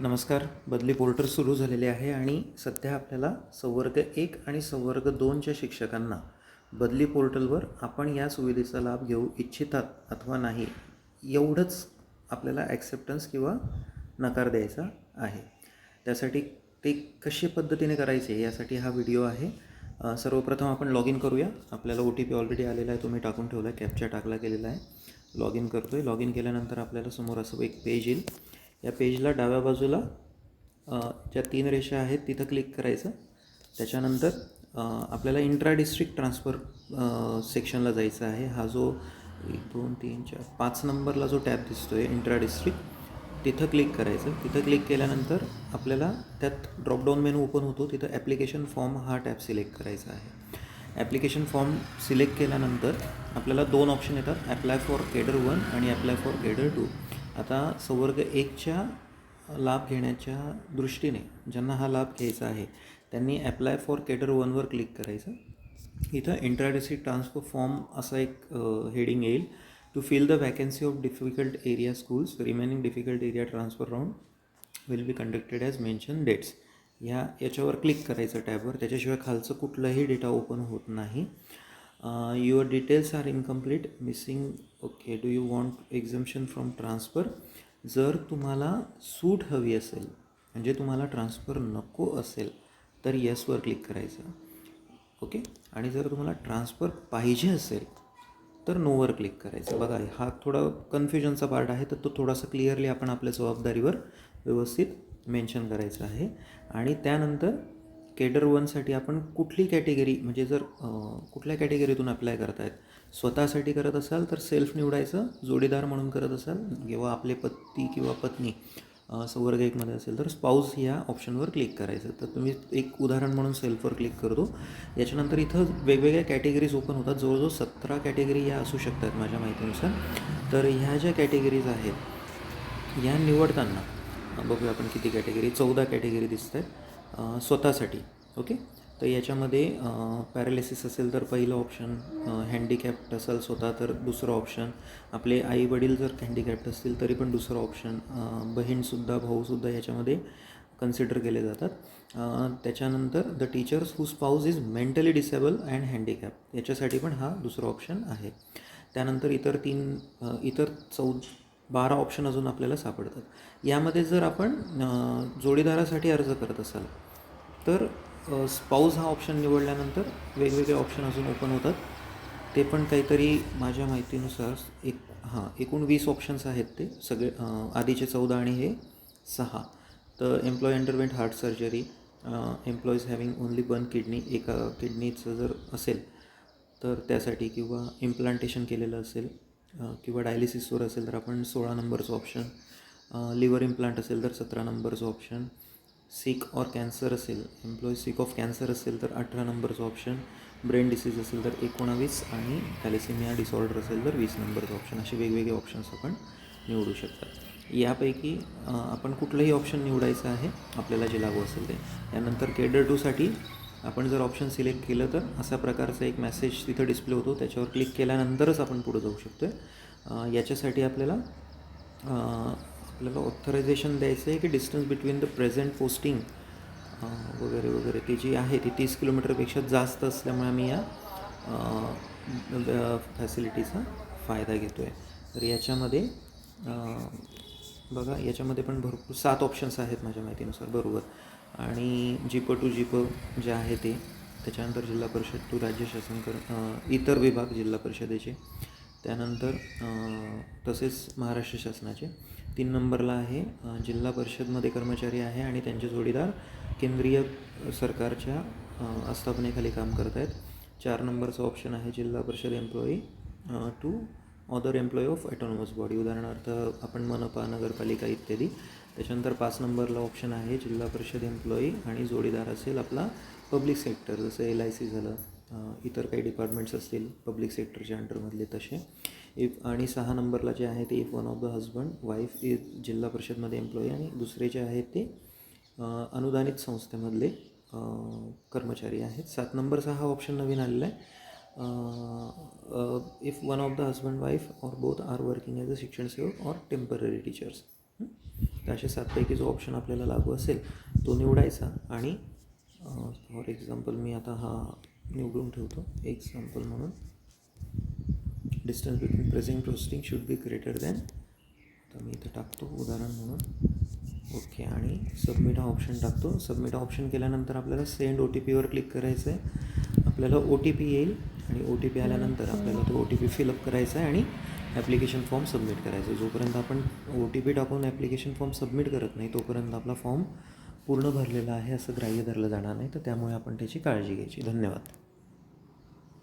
नमस्कार. बदली पोर्टल सुरू झालेले आहे आणि सध्या आपल्याला संवर्ग एक आणि संवर्ग दोनच्या शिक्षकांना बदली पोर्टलवर आपण या सुविधेचा लाभ घेऊ इच्छितात अथवा नाही एवढंच आपल्याला ॲक्सेप्टन्स किंवा नकार द्यायचा आहे. त्यासाठी ते कशी पद्धतीने करायचे यासाठी हा व्हिडिओ आहे. सर्वप्रथम आपण लॉग इन करूया. आपल्याला ओ टी पी ऑलरेडी आलेला आहे. तुम्ही टाकून ठेवला आहे. कॅपचा टाकला गेलेला आहे. लॉग इन करतो आहे लॉग इन केल्यानंतर आपल्याला समोर असं एक पेज येईल. या पेजला डाव्या बाजूला ज्या तीन रेषा आहेत तिथं क्लिक करायचं. त्याच्यानंतर आपल्याला इंट्रा डिस्ट्रिक्ट ट्रान्सफर सेक्शनला जायचं आहे. हा जो एक दोन तीन चार पाच नंबरला जो टॅब दिसतो आहे इंट्रा डिस्ट्रिक्ट तिथं क्लिक करायचं. तिथं क्लिक केल्यानंतर आपल्याला त्यात ड्रॉपडाऊन मेनू ओपन होतो. तिथं ॲप्लिकेशन फॉर्म हा टॅब सिलेक्ट करायचा आहे. ॲप्लिकेशन फॉर्म सिलेक्ट केल्यानंतर आपल्याला दोन ऑप्शन येतात. ॲप्लाय फॉर केडर वन आणि ॲप्लाय फॉर केडर टू आता संवर्ग एकच्या लाभ घेण्याच्या दृष्टीने ज्यांना हा लाभ घ्यायचा आहे त्यांनी ॲप्लाय फॉर केटर वनवर क्लिक करायचं. इथं इंट्राडेसी ट्रान्सफर फॉर्म असा एक हेडिंग येईल. To fill the vacancy of difficult area schools remaining difficult area transfer round will be conducted as mention dates ह्या याच्यावर क्लिक करायचं टॅबवर त्याच्याशिवाय खालचं कुठलंही डेटा ओपन होत नाही. Your details are incomplete missing okay do you want exemption from transfer जर तुम्हाला सूट हवी असेल म्हणजे तुम्हाला ट्रान्सफर नको असेल तर येसवर क्लिक करायचं. ओके आणि जर तुम्हाला ट्रान्सफर पाहिजे असेल तर नोवर क्लिक करायचं. बघा हा थोडा कन्फ्युजनचा पार्ट आहे तर तो थोडासा क्लिअरली आपण आपल्या जबाबदारीवर व्यवस्थित मेन्शन करायचं आहे. आणि त्यानंतर केडर वनसाठी आपण कुठली कॅटेगरी म्हणजे जर कुठल्या कॅटेगरीतून अप्लाय करतायत स्वतःसाठी करत असाल तर सेल्फ निवडायचं जोडीदार म्हणून करत असाल किंवा आपले पती किंवा पत्नी संवर्ग एकमध्ये असेल तर स्पाऊस ह्या ऑप्शनवर क्लिक करायचं. तर तुम्ही एक उदाहरण म्हणून सेल्फवर क्लिक करतो. याच्यानंतर इथं वेगवेगळ्या कॅटेगरीज ओपन होतात. जवळजवळ सतरा कॅटेगरी या असू शकतात माझ्या माहितीनुसार. तर ह्या ज्या कॅटेगरीज आहेत या निवडताना बघूया आपण किती कॅटेगरी चौदा कॅटेगरी दिसत आहेत स्वतःसाठी ओके? तर याच्यामध्ये पॅरालिसिस असेल तर पहिलं ऑप्शन हँडिकॅप्ट असेल स्वतः तर दुसरं ऑप्शन आपले आई वडील जर हँडिकॅप्ट असतील तरी पण दुसरं ऑप्शन बहीणसुद्धा भाऊसुद्धा याच्यामध्ये कन्सिडर केले जातात. त्याच्यानंतर the teachers who spouse is mentally disable and handicap याच्यासाठी पण हा दुसरा ऑप्शन आहे. त्यानंतर इतर तीन इतर चौ बारा ऑप्शन अजून आपल्याला सापडतात. यामध्ये जर आपण जोडीदारासाठी अर्ज करत असाल तर स्पाऊज हा ऑप्शन निवडल्यानंतर वेगवेगळे ऑप्शन अजून ओपन होतात. ते पण काहीतरी माझ्या माहितीनुसार एक हां एकूण वीस ऑप्शन्स आहेत ते. सगळे आधीचे चौदा आणि हे सहा. तर employ underwent heart surgery employees having only one kidney एका किडनीचं जर असेल तर त्यासाठी किंवा इम्प्लांटेशन केलेलं असेल किंवा डायलिसिसवर असेल तर आपण सोळा नंबरचं ऑप्शन लिव्हर इम्प्लांट असेल तर सतरा नंबरचं ऑप्शन सिक ऑर कॅन्सर असेल एम्प्लॉई सिक ऑफ कॅन्सर असेल तर अठरा नंबरचं ऑप्शन ब्रेन डिसीज असेल तर एकोणावीस आणि थॅलेसिमिया डिसऑर्डर असेल तर वीस नंबरचं ऑप्शन असे वेगवेगळे ऑप्शन्स आपण निवडू शकतात. यापैकी आपण कुठलंही ऑप्शन निवडायचं आहे आपल्याला जे लागू असेल ते. यानंतर केडर टूसाठी आपण जर ऑप्शन सिलेक्ट केलं तर अशा प्रकारचा एक मेसेज तिथं डिस्प्ले होतो. त्याच्यावर क्लिक केल्यानंतरच आपण पुढे जाऊ शकतो आहे याच्यासाठी आपल्याला आपल्याला ऑथरायझेशन द्यायचं आहे की distance between the present posting वगैरे वगैरे ती जी आहे ती तीस किलोमीटरपेक्षा जास्त असल्यामुळे आम्ही या फॅसिलिटीचा फायदा घेतो आहे तर याच्यामध्ये बघा याच्यामध्ये पण भरपूर सात ऑप्शन्स आहेत माझ्या माहितीनुसार. बरोबर. आणि जिप टू जिप जे आहे ते त्याच्यानंतर जिल्हा परिषद टू राज्य शासन कर इतर विभाग जिल्हा परिषदेचे. त्यानंतर तसेच महाराष्ट्र शासनाचे. तीन नंबरला आहे जिल्हा परिषदमध्ये कर्मचारी आहे आणि त्यांचे जोडीदार केंद्रीय सरकारच्या आस्थापनेखाली काम करत आहेत चार नंबरचं ऑप्शन आहे Zilla Parishad employee to other employee of autonomous body उदाहरणार्थ आपण मनपा नगरपालिका इत्यादी. त्याच्यानंतर पाच नंबरला ऑप्शन आहे जिल्हा परिषद एम्प्लॉई आणि जोडीदार असेल आपला पब्लिक सेक्टर जसं एल आय सी झालं इतर काही डिपार्टमेंट्स असतील पब्लिक सेक्टरच्या अंडरमधले तसे. इफ आणि सहा नंबरला जे आहे ते if one of the husband wife is Zilla परिषदमध्ये employee आणि दुसरे जे आहेत ते अनुदानित संस्थेमधले कर्मचारी आहेत. सात नंबरचा हा ऑप्शन नवीन आलेला आहे. If one of the husband wife or both are working as a शिक्षण सेवक ऑर टेंपररी टीचर्स तर असे सातपैकी जो ऑप्शन आपल्याला लागू असेल तो निवडायचा. आणि फॉर एक्झाम्पल मी आता हा निवडून ठेवतो. एक्झाम्पल म्हणून. Distance between present processing should be greater than तर मी इथं टाकतो उदाहरण म्हणून. ओके आणि सबमिट हा ऑप्शन टाकतो. सबमिट हा ऑप्शन केल्यानंतर आपल्याला सेंड ओ टी पीवर क्लिक करायचं आहे आपल्याला ओ टी पी येईल आणि ओ टी पी आल्यानंतर आपल्याला तो ओ टी पी फिलअप करायचा आहे आणि ॲप्लिकेशन फॉर्म सबमिट करायचं. जोपर्यंत आपण ओ टी पी टाकून ॲप्लिकेशन फॉर्म सबमिट करत नाही तोपर्यंत आपला फॉर्म पूर्ण भरलेला आहे असं ग्राह्य धरलं जाणार नाही. तर त्यामुळे आपण त्याची काळजी घ्यायची. धन्यवाद.